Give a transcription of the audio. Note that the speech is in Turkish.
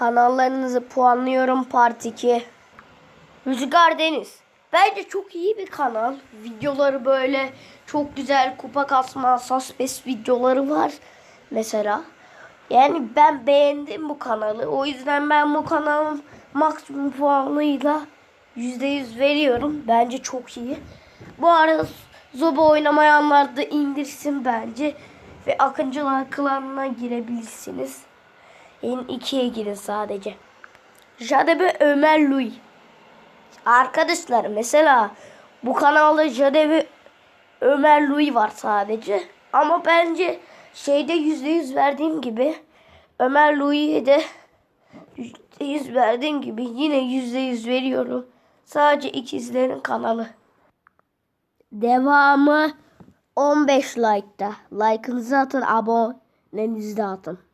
Kanallarınızı puanlıyorum part 2. Rüzgar Deniz. Bence çok iyi bir kanal. Videoları böyle çok güzel kupa kasma, suspes videoları var mesela. Yani ben beğendim bu kanalı. O yüzden ben bu kanalın maksimum puanıyla %100 veriyorum. Bence çok iyi. Bu arada Zoba oynamayanlar da indirsin bence. Ve Akıncılar klanına girebilirsiniz. En ikiye girin sadece. Jadebe Ömer Louis. Arkadaşlar mesela bu kanalda Jade ve Ömer Louis var sadece. Ama bence şeyde %100 verdiğim gibi Ömer Louis'e de %100 verdiğim gibi yine %100 veriyorum. Sadece ikizlerin kanalı. Devamı 15 like'da. Like'ınızı atın, abonenizi de atın.